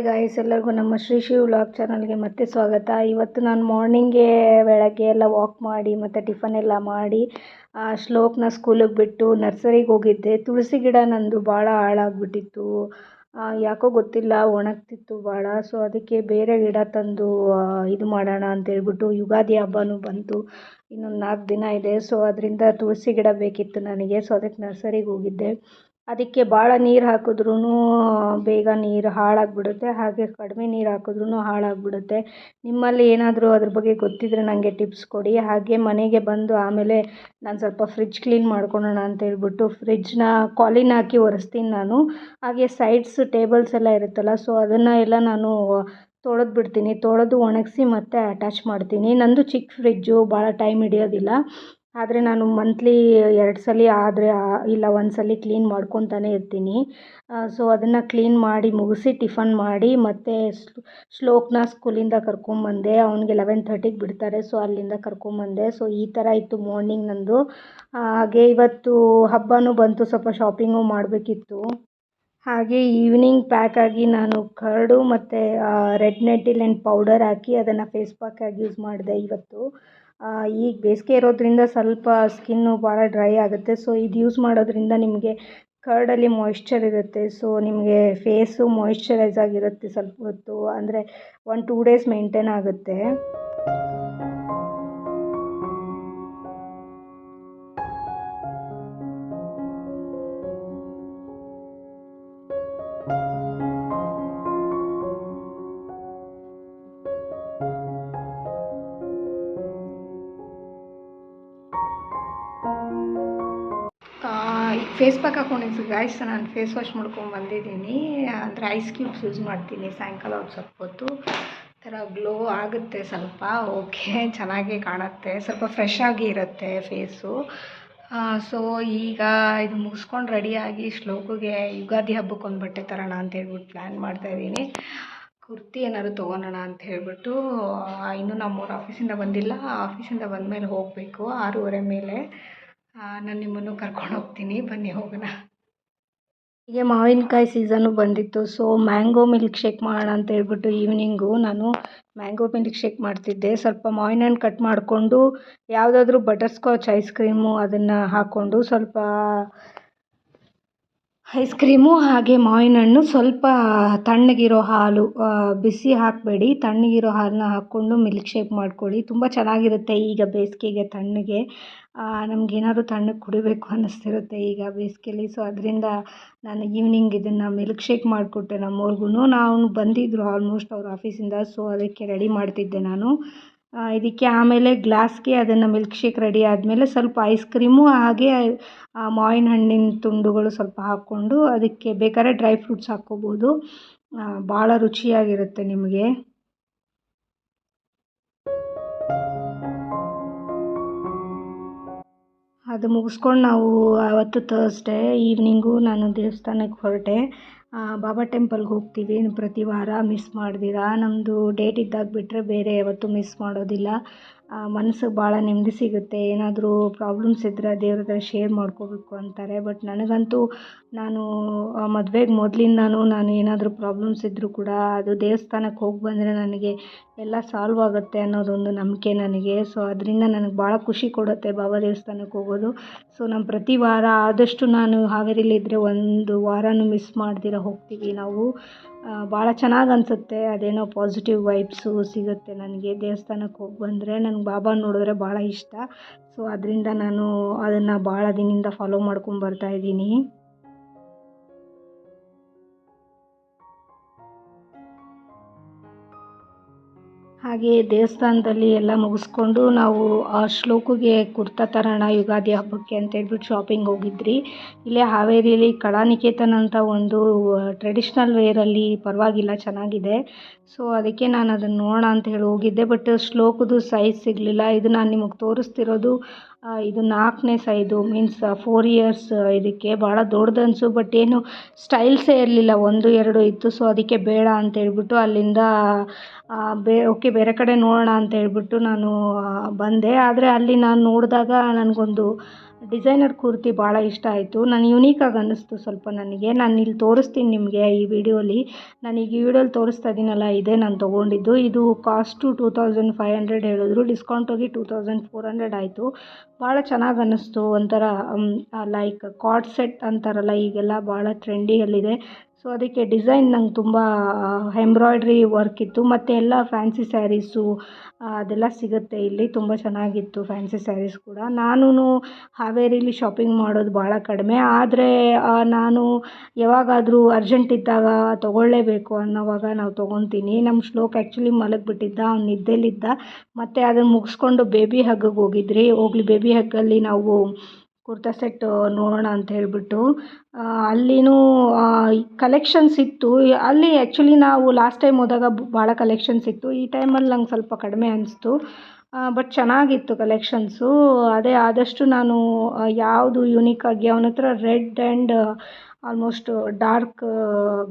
Hi guys ಎಲ್ಲರಿಗೂ ನಮ್ಮ Shri Shiv vlog ಚಾನಲ್ಗೆ ಮತ್ತೆ ಸ್ವಾಗತ. ಇವತ್ತು ನಾನು ಮಾರ್ನಿಂಗೇ ಬೆಳಗ್ಗೆ ಎಲ್ಲ ವಾಕ್ ಮಾಡಿ ಮತ್ತು ಟಿಫನ್ ಎಲ್ಲ ಮಾಡಿ ಶ್ಲೋಕ್ನ ಸ್ಕೂಲಿಗೆ ಬಿಟ್ಟು ನರ್ಸರಿಗೆ ಹೋಗಿದ್ದೆ. ತುಳಸಿ ಗಿಡ ನಂದು ಭಾಳ ಹಾಳಾಗ್ಬಿಟ್ಟಿತ್ತು. ಯಾಕೋ ಗೊತ್ತಿಲ್ಲ, ಒಣಗ್ತಿತ್ತು ಭಾಳ ಸೊ ಅದಕ್ಕೆ ಬೇರೆ ಗಿಡ ತಂದು ಇದು ಮಾಡೋಣ ಅಂತ ಹೇಳ್ಬಿಟ್ಟು ಯುಗಾದಿ ಹಬ್ಬನೂ ಬಂತು. ಇನ್ನೊಂದು ನಾಲ್ಕು ದಿನ ಇದೆ. ಸೊ ಅದರಿಂದ ತುಳಸಿ ಗಿಡ ಬೇಕಿತ್ತು ನನಗೆ. ಸೊ ಅದಕ್ಕೆ ನರ್ಸರಿಗೆ ಹೋಗಿದ್ದೆ. ಅದಕ್ಕೆ ಭಾಳ ನೀರು ಹಾಕಿದ್ರೂ ಬೇಗ ನೀರು ಹಾಳಾಗಿಬಿಡುತ್ತೆ. ಹಾಗೆ ಕಡಿಮೆ ನೀರು ಹಾಕಿದ್ರೂ ಹಾಳಾಗಿಬಿಡುತ್ತೆ. ನಿಮ್ಮಲ್ಲಿ ಏನಾದರೂ ಅದ್ರ ಬಗ್ಗೆ ಗೊತ್ತಿದ್ದರೆ ನನಗೆ ಟಿಪ್ಸ್ ಕೊಡಿ. ಹಾಗೆ ಮನೆಗೆ ಬಂದು ಆಮೇಲೆ ನಾನು ಸ್ವಲ್ಪ ಫ್ರಿಜ್ ಕ್ಲೀನ್ ಮಾಡ್ಕೊಳ್ಳೋಣ ಅಂತ ಹೇಳ್ಬಿಟ್ಟು ಫ್ರಿಜ್ನ ಕಾಲಿನ್ ಹಾಕಿ ಒರೆಸ್ತೀನಿ ನಾನು. ಹಾಗೆ ಸೈಡ್ಸ್ ಟೇಬಲ್ಸ್ ಎಲ್ಲ ಇರುತ್ತಲ್ಲ ಸೊ ಅದನ್ನು ಎಲ್ಲ ನಾನು ತೊಳೆದು ಬಿಡ್ತೀನಿ. ತೊಳೆದು ಒಣಗಿಸಿ ಮತ್ತೆ ಅಟ್ಯಾಚ್ ಮಾಡ್ತೀನಿ. ನನ್ನದು ಚಿಕ್ಕ ಫ್ರಿಜ್ಜು ಭಾಳ ಟೈಮ್ ಹಿಡಿಯೋದಿಲ್ಲ. ಆದರೆ ನಾನು ಮಂತ್ಲಿ ಎರಡು ಸಲ ಆದರೆ ಇಲ್ಲ ಒಂದು ಸಲ ಕ್ಲೀನ್ ಮಾಡ್ಕೊತಾನೆ ಇರ್ತೀನಿ. ಸೊ ಅದನ್ನು ಕ್ಲೀನ್ ಮಾಡಿ ಮುಗಿಸಿ ಟಿಫನ್ ಮಾಡಿ ಮತ್ತು ಶ್ಲೋಕ್ನ ಸ್ಕೂಲಿಂದ ಕರ್ಕೊಂಬಂದೆ ಅವ್ನಿಗೆ ಲೆವೆನ್ ಥರ್ಟಿಗೆ ಬಿಡ್ತಾರೆ ಸೊ ಅಲ್ಲಿಂದ ಕರ್ಕೊಂಬಂದೆ ಸೊ ಈ ಥರ ಇತ್ತು ಮಾರ್ನಿಂಗ್ ನಂದು. ಹಾಗೆ ಇವತ್ತು ಹಬ್ಬನೂ ಬಂತು, ಸ್ವಲ್ಪ ಶಾಪಿಂಗು ಮಾಡಬೇಕಿತ್ತು. ಹಾಗೆ ಈವ್ನಿಂಗ್ ಆಗಿ ನಾನು ಕರ್ಡು ಮತ್ತು ರೆಡ್ ನೆಟಿಲೆಂಟ್ ಪೌಡರ್ ಹಾಕಿ ಅದನ್ನು ಫೇಸ್ ಪ್ಯಾಕಾಗಿ ಯೂಸ್ ಮಾಡಿದೆ ಇವತ್ತು. ಈಗ ಬೇಸಿಗೆ ಇರೋದ್ರಿಂದ ಸ್ವಲ್ಪ ಸ್ಕಿನ್ನು ಭಾಳ ಡ್ರೈ ಆಗುತ್ತೆ. ಸೊ ಇದು ಯೂಸ್ ಮಾಡೋದ್ರಿಂದ ನಿಮಗೆ ಕರ್ಡಲ್ಲಿ ಮಾಯಿಶ್ಚರ್ ಇರುತ್ತೆ. ಸೊ ನಿಮಗೆ ಫೇಸು ಮಾಯಿಶ್ಚರೈಸ್ ಆಗಿರುತ್ತೆ ಸ್ವಲ್ಪ ಹೊತ್ತು. ಅಂದರೆ ಒನ್ ಟೂ ಡೇಸ್ ಮೇಂಟೈನ್ ಆಗುತ್ತೆ. ಫೇಸ್ ಪ್ಯಾಕ್ ಹಾಕೊಂಡಿದ್ದು ಗಾಯ್ಸ್ ನಾನು ಫೇಸ್ ವಾಶ್ ಮಾಡ್ಕೊಂಡು ಬಂದಿದ್ದೀನಿ. ಅಂದರೆ ಐಸ್ ಕ್ಯೂಬ್ಸ್ ಯೂಸ್ ಮಾಡ್ತೀನಿ ಸಾಯಂಕಾಲ ಒಂದು ಸ್ವಲ್ಪ ಹೊತ್ತು. ಥರ ಗ್ಲೋ ಆಗುತ್ತೆ ಸ್ವಲ್ಪ. ಓಕೆ ಚೆನ್ನಾಗಿ ಕಾಣುತ್ತೆ. ಸ್ವಲ್ಪ ಫ್ರೆಶ್ ಆಗಿ ಇರುತ್ತೆ ಫೇಸು ಸೊ ಈಗ ಇದು ಮುಗಿಸ್ಕೊಂಡು ರೆಡಿಯಾಗಿ ಶ್ಲೋಕಿಗೆ ಯುಗಾದಿ ಹಬ್ಬಕ್ಕೆ ಒಂದು ಬಟ್ಟೆ ತರೋಣ ಅಂತ ಹೇಳ್ಬಿಟ್ಟು ಪ್ಲ್ಯಾನ್ ಮಾಡ್ತಾಯಿದ್ದೀನಿ ಕುರ್ತಿ ಏನಾದ್ರು ತೊಗೊಳೋಣ ಅಂತ ಹೇಳ್ಬಿಟ್ಟು ಇನ್ನೂ ನಮ್ಮೂರು ಆಫೀಸಿಂದ ಬಂದಿಲ್ಲ. ಆಫೀಸಿಂದ ಬಂದ ಮೇಲೆ ಹೋಗಬೇಕು, ಆರೂವರೆ ಮೇಲೆ. ನಾನು ನಿಮ್ಮನ್ನು ಕರ್ಕೊಂಡು ಹೋಗ್ತೀನಿ. ಬನ್ನಿ, ಹೋಗೋಣ. ಹೀಗೆ ಮಾವಿನಕಾಯಿ ಸೀಸನ್ನು ಬಂದಿತ್ತು. ಸೊ ಮ್ಯಾಂಗೋ ಮಿಲ್ಕ್ ಶೇಕ್ ಮಾಡೋಣ ಅಂತ ಹೇಳ್ಬಿಟ್ಟು ಈವ್ನಿಂಗು ನಾನು ಮ್ಯಾಂಗೋ ಮಿಲ್ಕ್ ಶೇಕ್ ಮಾಡ್ತಿದ್ದೆ. ಸ್ವಲ್ಪ ಮಾವಿನ ಹಣ್ಣು ಕಟ್ ಮಾಡಿಕೊಂಡು, ಯಾವುದಾದ್ರೂ ಬಟರ್ ಸ್ಕಾಚ್ ಐಸ್ ಕ್ರೀಮು ಅದನ್ನು ಹಾಕ್ಕೊಂಡು ಸ್ವಲ್ಪ ಐಸ್ ಕ್ರೀಮು ಹಾಗೆ ಮಾವಿನ ಹಣ್ಣು ಸ್ವಲ್ಪ ತಣ್ಣಗಿರೋ ಹಾಲು ಬಿಸಿ ಹಾಕಬೇಡಿ. ತಣ್ಣಗಿರೋ ಹಾಲನ್ನ ಹಾಕ್ಕೊಂಡು ಮಿಲ್ಕ್ ಶೇಕ್ ಮಾಡ್ಕೊಳ್ಳಿ. ತುಂಬ ಚೆನ್ನಾಗಿರುತ್ತೆ ಈಗ ಬೇಸಿಗೆಗೆ ತಣ್ಣಗೆ. ನಮಗೇನಾದ್ರು ತಣ್ಣಗೆ ಕುಡಿಬೇಕು ಅನ್ನಿಸ್ತಿರುತ್ತೆ ಈಗ ಬೇಸಿಗೆಯಲ್ಲಿ ಸೊ ಅದರಿಂದ ನಾನು ಈವ್ನಿಂಗ್ ಇದನ್ನು ಮಿಲ್ಕ್ ಶೇಕ್ ಮಾಡಿಕೊಟ್ಟೆ ನಮ್ಮವ್ರಿಗೂ ನಾವು ಬಂದಿದ್ದರು ಆಲ್ಮೋಸ್ಟ್ ಅವ್ರ ಆಫೀಸಿಂದ ಸೊ ಅದಕ್ಕೆ ರೆಡಿ ಮಾಡ್ತಿದ್ದೆ ನಾನು. ಇದಕ್ಕೆ ಆಮೇಲೆ ಗ್ಲಾಸ್ಗೆ ಅದನ್ನು ಮಿಲ್ಕ್ ಶೇಕ್ ರೆಡಿ ಆದಮೇಲೆ ಸ್ವಲ್ಪ ಐಸ್ ಕ್ರೀಮು, ಹಾಗೆ ಮಾವಿನ ಹಣ್ಣಿನ ತುಂಡುಗಳು ಸ್ವಲ್ಪ ಹಾಕ್ಕೊಂಡು ಅದಕ್ಕೆ ಬೇಕಾದ್ರೆ ಡ್ರೈ ಫ್ರೂಟ್ಸ್ ಹಾಕ್ಕೋಬೋದು. ಭಾಳ ರುಚಿಯಾಗಿರುತ್ತೆ ನಿಮಗೆ. ಅದು ಮುಗಿಸ್ಕೊಂಡು ನಾವು, ಅವತ್ತು ತರ್ಸ್ಡೇ ಈವ್ನಿಂಗು ನಾನು ದೇವಸ್ಥಾನಕ್ಕೆ ಹೊರಟೆ. ಬಾಬಾ ಟೆಂಪಲ್ಗೆ ಹೋಗ್ತೀವಿ. ಪ್ರತಿ ವಾರ ಮಿಸ್ ಮಾಡ್ದಿರ ನಮ್ಮದು ಡೇಟ್ ಇದ್ದಾಗ ಬಿಟ್ಟರೆ ಬೇರೆ ಯಾವತ್ತೂ ಮಿಸ್ ಮಾಡೋದಿಲ್ಲ. ಮನ್ಸಿಗೆ ಭಾಳ ನೆಮ್ಮದಿ ಸಿಗುತ್ತೆ. ಏನಾದರೂ ಪ್ರಾಬ್ಲಮ್ಸ್ ಇದ್ದರೆ ದೇವ್ರ ಹತ್ರ ಶೇರ್ ಮಾಡ್ಕೋಬೇಕು ಅಂತಾರೆ. ಬಟ್ ನನಗಂತೂ ನಾನು ಮದ್ವೆಗೆ ಮೊದಲಿಂದನೂ ನಾನು ಏನಾದರೂ ಪ್ರಾಬ್ಲಮ್ಸ್ ಇದ್ದರೂ ಕೂಡ ಅದು ದೇವಸ್ಥಾನಕ್ಕೆ ಹೋಗಿ ಬಂದರೆ ನನಗೆ ಎಲ್ಲ ಸಾಲ್ವ್ ಆಗುತ್ತೆ ಅನ್ನೋದೊಂದು ನಂಬಿಕೆ ನನಗೆ. ಸೊ ಅದರಿಂದ ನನಗೆ ಭಾಳ ಖುಷಿ ಕೊಡುತ್ತೆ ಬಾಬಾ ದೇವಸ್ಥಾನಕ್ಕೆ ಹೋಗೋದು. ಸೊ ನಮ್ಮ ಪ್ರತಿ ವಾರ ಆದಷ್ಟು ನಾನು ಹಾವೇರಿಲಿದ್ದರೆ ಒಂದು ವಾರನೂ ಮಿಸ್ ಮಾಡ್ದಿರ ಹೋಗ್ತೀವಿ ನಾವು. ಭಾಳ ಚೆನ್ನಾಗಿ ಅನಿಸುತ್ತೆ. ಅದೇನೋ ಪಾಸಿಟಿವ್ ವೈಬ್ಸು ಸಿಗುತ್ತೆ ನನಗೆ ದೇವಸ್ಥಾನಕ್ಕೆ ಹೋಗಿ ಬಂದರೆ. ನನಗೆ ಬಾಬಾ ನೋಡಿದ್ರೆ ಭಾಳ ಇಷ್ಟ. ಸೊ ಅದರಿಂದ ನಾನು ಅದನ್ನು ಭಾಳ ದಿನದಿಂದ ಫಾಲೋ ಮಾಡ್ಕೊಂಡು ಬರ್ತಾಯಿದ್ದೀನಿ ಹಾಗೆ ದೇವಸ್ಥಾನದಲ್ಲಿ ಎಲ್ಲ ಮುಗಿಸ್ಕೊಂಡು ನಾವು ಆ ಶ್ಲೋಕಗೆ ಕುರ್ತಾ ತರೋಣ ಯುಗಾದಿ ಹಬ್ಬಕ್ಕೆ ಅಂತ ಹೇಳ್ಬಿಟ್ಟು ಶಾಪಿಂಗ್ ಹೋಗಿದ್ರಿ. ಇಲ್ಲೇ ಹಾವೇರಿಲಿ ಕಲಾನಿಕೇತನ್ ಅಂತ ಒಂದು ಟ್ರೆಡಿಷ್ನಲ್ ವೇರಲ್ಲಿ ಪರವಾಗಿಲ್ಲ, ಚೆನ್ನಾಗಿದೆ. ಸೊ ಅದಕ್ಕೆ ನಾನು ಅದನ್ನು ನೋಡೋಣ ಅಂತ ಹೇಳಿ ಹೋಗಿದ್ದೆ. ಬಟ್ ಶ್ಲೋಕದ್ದು ಸೈಜ್ ಸಿಗಲಿಲ್ಲ. ಇದು ನಾನು ನಿಮಗೆ ತೋರಿಸ್ತಿರೋದು ಇದು ನಾಲ್ಕನೇ ಸೈಜು ಮೀನ್ಸ್ ಫೋರ್ ಇಯರ್ಸ್ ಇದಕ್ಕೆ ಭಾಳ ದೊಡ್ಡದು ಅನಿಸು ಬಟ್ ಏನು ಸ್ಟೈಲ್ಸೇ ಇರಲಿಲ್ಲ. ಒಂದು, ಎರಡು ಇತ್ತು ಸೊ ಅದಕ್ಕೆ ಬೇಡ ಅಂತ ಹೇಳ್ಬಿಟ್ಟು ಅಲ್ಲಿಂದ ಬೇ ಓಕೆ ಬೇರೆ ಕಡೆ ನೋಡೋಣ ಅಂತ ಹೇಳ್ಬಿಟ್ಟು ನಾನು ಬಂದೆ. ಆದರೆ ಅಲ್ಲಿ ನಾನು ನೋಡಿದಾಗ ನನಗೊಂದು ಡಿಸೈನರ್ ಕುರ್ತಿ ಭಾಳ ಇಷ್ಟ ಆಯಿತು. ನಾನು ಯುನೀಕಾಗಿ ಅನ್ನಿಸ್ತು ಸ್ವಲ್ಪ ನನಗೆ. ನಾನು ಇಲ್ಲಿ ತೋರಿಸ್ತೀನಿ ನಿಮಗೆ ಈ ವಿಡಿಯೋಲಿ. ನಾನೀಗ ಈ ವಿಡಿಯೋಲಿ ತೋರಿಸ್ತಾ ಇದ್ದೀನಲ್ಲ ಇದೇ ನಾನು ತೊಗೊಂಡಿದ್ದು. ಇದು cost two thousand five hundred ಹೇಳಿದ್ರು. ಡಿಸ್ಕೌಂಟ್ ಹೋಗಿ ಟೂ ತೌಸಂಡ್ ಫೋರ್ ಹಂಡ್ರೆಡ್ ಆಯಿತು. ಭಾಳ ಚೆನ್ನಾಗಿ ಅನ್ನಿಸ್ತು ಒಂಥರ ಲೈಕ್ ಕಾಟ್ ಸೆಟ್ ಅಂತಾರಲ್ಲ, ಈಗೆಲ್ಲ ಭಾಳ ಟ್ರೆಂಡಿಯಲ್ಲಿದೆ ಸೊ ಅದಕ್ಕೆ ಡಿಸೈನ್ ನಂಗೆ ತುಂಬ ಎಂಬ್ರಾಯ್ಡ್ರಿ ವರ್ಕ್ ಇತ್ತು. ಮತ್ತು ಎಲ್ಲ ಫ್ಯಾನ್ಸಿ ಸ್ಯಾರೀಸು ಅದೆಲ್ಲ ಸಿಗುತ್ತೆ ಇಲ್ಲಿ. ತುಂಬ ಚೆನ್ನಾಗಿತ್ತು ಫ್ಯಾನ್ಸಿ ಸ್ಯಾರೀಸ್ ಕೂಡ. ನಾನು ಹಾವೇರಿಲಿ ಶಾಪಿಂಗ್ ಮಾಡೋದು ಭಾಳ ಕಡಿಮೆ. ಆದರೆ ನಾನು ಯಾವಾಗಾದರೂ ಅರ್ಜೆಂಟ್ ಇದ್ದಾಗ ತೊಗೊಳ್ಳೇಬೇಕು ಅನ್ನೋವಾಗ ನಾವು ತೊಗೊತೀನಿ. ನಮ್ಮ ಶ್ಲೋಕ್ ಆ್ಯಕ್ಚುಲಿ ಮಲಗಿಬಿಟ್ಟಿದ್ದ, ಅವ್ನು ನಿದ್ದೆಲಿದ್ದ. ಮತ್ತು ಅದನ್ನು ಮುಗಿಸ್ಕೊಂಡು ಬೇಬಿ ಹಗ್ಗಗೆ ಹೋಗಿದ್ರಿ. ಹೋಗ್ಲಿ ಬೇಬಿ ಹಗ್ಗಲ್ಲಿ ನಾವು ಕುರ್ತಾ ಸೆಟ್ ನೋಡೋಣ ಅಂತ ಹೇಳಿಬಿಟ್ಟು ಅಲ್ಲಿನೂ ಕಲೆಕ್ಷನ್ಸ್ ಇತ್ತು. ಅಲ್ಲಿ ಆ್ಯಕ್ಚುಲಿ ನಾವು ಲಾಸ್ಟ್ ಟೈಮ್ ಹೋದಾಗ ಭಾಳ ಕಲೆಕ್ಷನ್ಸ್ ಇತ್ತು. ಈ ಟೈಮಲ್ಲಿ ನಂಗೆ ಸ್ವಲ್ಪ ಕಡಿಮೆ ಅನಿಸ್ತು. ಬಟ್ ಚೆನ್ನಾಗಿತ್ತು ಕಲೆಕ್ಷನ್ಸು ಅದೇ ಆದಷ್ಟು ನಾನು ಯಾವುದು ಯುನೀಕಾಗಿ ಅವನ ಹತ್ರ red and almost dark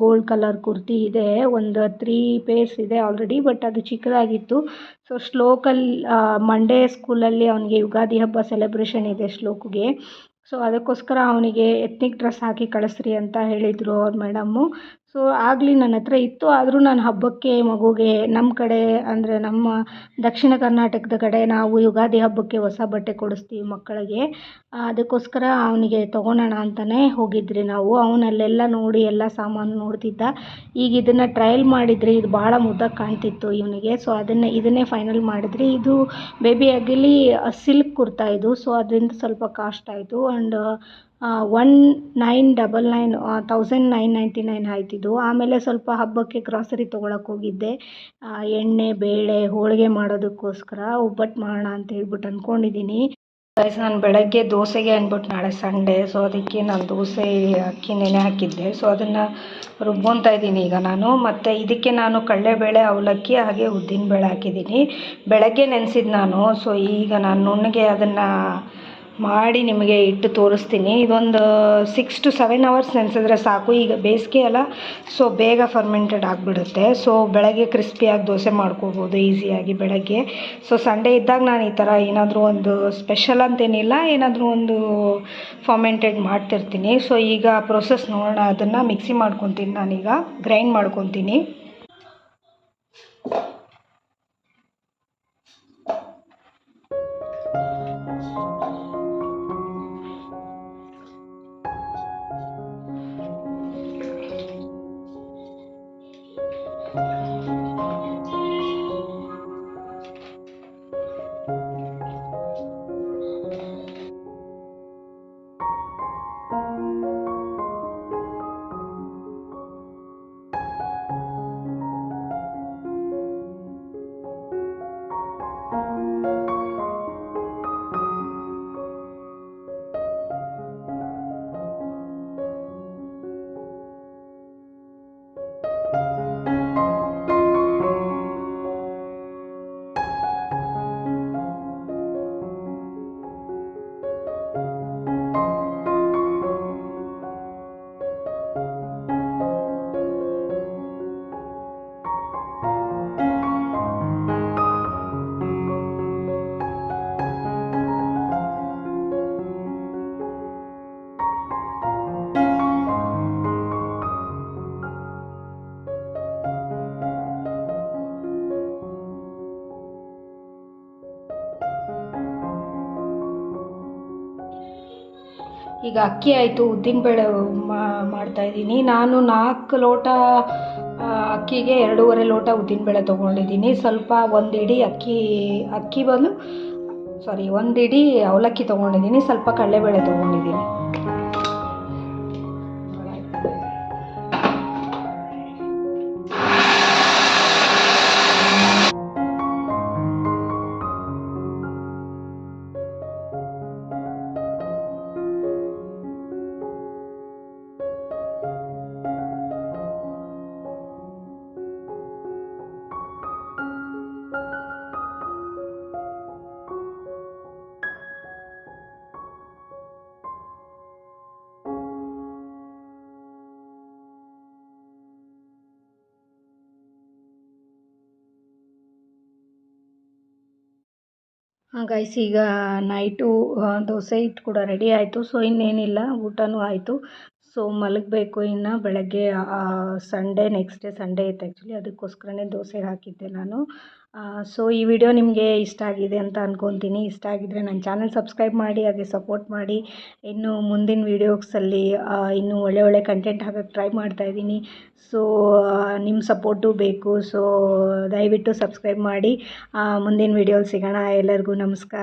gold colour kurti ಇದೆ. ಒಂದು ತ್ರೀ ಪೇರ್ಸ್ ಇದೆ ಆಲ್ರೆಡಿ ಬಟ್ ಅದು ಚಿಕ್ಕದಾಗಿತ್ತು. ಸೊ ಶ್ಲೋಕಲ್ ಮಂಡೇ ಸ್ಕೂಲಲ್ಲಿ ಅವನಿಗೆ ಯುಗಾದಿ ಹಬ್ಬ ಸೆಲೆಬ್ರೇಷನ್ ಇದೆ ಶ್ಲೋಕ್ಗೆ. ಸೊ ಅದಕ್ಕೋಸ್ಕರ ಅವನಿಗೆ ಎತ್ನಿಕ್ ಡ್ರೆಸ್ ಹಾಕಿ ಕಳಿಸ್ರಿ ಅಂತ ಹೇಳಿದರು ಅವ್ರ ಮೇಡಮ್ಮು ಸೊ ಆಗಲಿ ನನ್ನ ಹತ್ರ ಇತ್ತು. ಆದರೂ ನಾನು ಹಬ್ಬಕ್ಕೆ ಮಗುಗೆ ನಮ್ಮ ಕಡೆ ಅಂದರೆ ನಮ್ಮ ದಕ್ಷಿಣ ಕರ್ನಾಟಕದ ಕಡೆ ನಾವು ಯುಗಾದಿ ಹಬ್ಬಕ್ಕೆ ಹೊಸ ಬಟ್ಟೆ ಕೊಡಿಸ್ತೀವಿ ಮಕ್ಕಳಿಗೆ. ಅದಕ್ಕೋಸ್ಕರ ಅವನಿಗೆ ತೊಗೊಳೋಣ ಅಂತಲೇ ಹೋಗಿದ್ವಿ ನಾವು. ಅವನು ಅಲ್ಲೆಲ್ಲ ನೋಡಿ ಎಲ್ಲ ಸಾಮಾನು ನೋಡ್ತಿದ್ದ. ಈಗ ಇದನ್ನು ಟ್ರಯಲ್ ಮಾಡಿದ್ರಿ ಇದು ಭಾಳ ಮುದ್ದಾಗಿ ಕಾಣ್ತಿತ್ತು ಇವನಿಗೆ. ಸೊ ಅದನ್ನೇ ಇದನ್ನೇ ಫೈನಲ್ ಮಾಡಿದ್ರಿ. ಇದು ಬೇಬಿ ಆಗಿಲಿ ಸಿಲ್ಕ್ ಕುರ್ತಾ ಇದು. ಸೊ ಅದರಿಂದ ಸ್ವಲ್ಪ ಕಾಸ್ಟ್ ಆಯಿತು. And one nine double nine thousand nine ninety nine ಆಯ್ತಿದ್ದು ಆಮೇಲೆ ಸ್ವಲ್ಪ ಹಬ್ಬಕ್ಕೆ ಗ್ರಾಸರಿ ತೊಗೊಳಕ್ಕೆ ಹೋಗಿದ್ದೆ. ಎಣ್ಣೆ, ಬೇಳೆ, ಹೋಳಿಗೆ ಮಾಡೋದಕ್ಕೋಸ್ಕರ ಒಬ್ಬಟ್ಟು ಮಾಡೋಣ ಅಂತ ಹೇಳ್ಬಿಟ್ಟು ಅಂದ್ಕೊಂಡಿದ್ದೀನಿ ಗೈಸ್ ನಾನು ಬೆಳಗ್ಗೆ ದೋಸೆಗೆ ಅಂದ್ಬಿಟ್ಟು ನಾಳೆ ಸಂಡೇ ಸೊ ಅದಕ್ಕೆ ನಾನು ದೋಸೆ, ಅಕ್ಕಿ, ನೆನೆ ಹಾಕಿದ್ದೆ. ಸೊ ಅದನ್ನು ರುಬ್ಕೊತಾ ಇದ್ದೀನಿ ಈಗ ನಾನು. ಮತ್ತು ಇದಕ್ಕೆ ನಾನು ಕಡಲೆಬೇಳೆ, ಅವಲಕ್ಕಿ, ಹಾಗೆ ಉದ್ದಿನಬೇಳೆ ಹಾಕಿದ್ದೀನಿ. ಬೆಳಗ್ಗೆ ನೆನೆಸಿದ್ದು ನಾನು. ಸೊ ಈಗ ನಾನು ನುಣ್ಣಗೆ ಅದನ್ನು ಮಾಡಿ ನಿಮಗೆ ಇಟ್ಟು ತೋರಿಸ್ತೀನಿ. ಇದೊಂದು ಸಿಕ್ಸ್ ಟು ಸೆವೆನ್ ಅವರ್ಸ್ ನೆನೆಸಿದ್ರೆ ಸಾಕು. ಈಗ ಬೇಸಿಗೆ ಅಲ್ಲ ಸೊ ಬೇಗ ಫರ್ಮೆಂಟೆಡ್ ಆಗಿಬಿಡುತ್ತೆ. ಸೊ ಬೆಳಗ್ಗೆ ಕ್ರಿಸ್ಪಿಯಾಗಿ ದೋಸೆ ಮಾಡ್ಕೋಬೋದು ಈಸಿಯಾಗಿ ಬೆಳಗ್ಗೆ. ಸೊ ಸಂಡೇ ಇದ್ದಾಗ ನಾನು ಈ ಥರ ಏನಾದರೂ ಒಂದು ಸ್ಪೆಷಲ್ ಅಂತೇನಿಲ್ಲ, ಏನಾದರೂ ಒಂದು ಫರ್ಮೆಂಟೆಡ್ ಮಾಡ್ತಿರ್ತೀನಿ. ಸೊ ಈಗ ಪ್ರೊಸೆಸ್ ನೋಡೋಣ. ಅದನ್ನು ಮಿಕ್ಸಿ ಮಾಡ್ಕೊತೀನಿ ನಾನೀಗ. ಗ್ರೈಂಡ್ ಮಾಡ್ಕೊತೀನಿ. 了。ಈಗ ಅಕ್ಕಿ ಆಯಿತು ಉದ್ದಿನಬೇಳೆ ಮಾಡ್ತಾಯಿದ್ದೀನಿ ನಾನು ನಾಲ್ಕು ಲೋಟ ಅಕ್ಕಿಗೆ ಎರಡೂವರೆ ಲೋಟ ಉದ್ದಿನಬೇಳೆ ತೊಗೊಂಡಿದ್ದೀನಿ. ಸ್ವಲ್ಪ ಒಂದು ಇಡೀ ಅಕ್ಕಿ ಅಕ್ಕಿ ಬದಲು ಸಾರಿ ಒಂದು ಇಡೀ ಅವಲಕ್ಕಿ ತೊಗೊಂಡಿದ್ದೀನಿ. ಸ್ವಲ್ಪ ಕಡಲೆಬೇಳೆ ತೊಗೊಂಡಿದ್ದೀನಿ. ಗೈಸ್ ಈಗ ನೈಟು ದೋಸೆ ಹಿಟ್ಟು ಕೂಡ ರೆಡಿ ಆಯಿತು. ಸೊ ಇನ್ನೇನಿಲ್ಲ ಊಟನೂ ಆಯಿತು. ಸೊ ಮಲಗಬೇಕು ಇನ್ನು ಬೆಳಗ್ಗೆ ಸಂಡೇ ನೆಕ್ಸ್ಟ್ ಡೇ ಸಂಡೇ ಇತ್ತು ಆ್ಯಕ್ಚುಲಿ ಅದಕ್ಕೋಸ್ಕರನೇ ದೋಸೆ ಹಾಕಿದ್ದೆ ನಾನು. ಸೊ ಈ ವಿಡಿಯೋ ನಿಮಗೆ ಇಷ್ಟ ಆಗಿದೆ ಅಂತ ಅಂದ್ಕೊತೀನಿ ಇಷ್ಟ ಆಗಿದ್ದರೆ ನನ್ನ ಚಾನಲ್ ಸಬ್ಸ್ಕ್ರೈಬ್ ಮಾಡಿ, ಹಾಗೆ ಸಪೋರ್ಟ್ ಮಾಡಿ. ಇನ್ನು ಮುಂದಿನ ವೀಡಿಯೋಸಲ್ಲಿ ಇನ್ನೂ ಒಳ್ಳೆ ಒಳ್ಳೆ ಕಂಟೆಂಟ್ ಹಾಕಕ್ಕೆ ಟ್ರೈ ಮಾಡ್ತಾಯಿದ್ದೀನಿ ಸೊ ನಿಮ್ಮ ಸಪೋರ್ಟು ಬೇಕು. ಸೊ ದಯವಿಟ್ಟು ಸಬ್ಸ್ಕ್ರೈಬ್ ಮಾಡಿ. ಮುಂದಿನ ವೀಡಿಯೋಲಿ ಸಿಗೋಣ. ಎಲ್ಲರಿಗೂ ನಮಸ್ಕಾರ.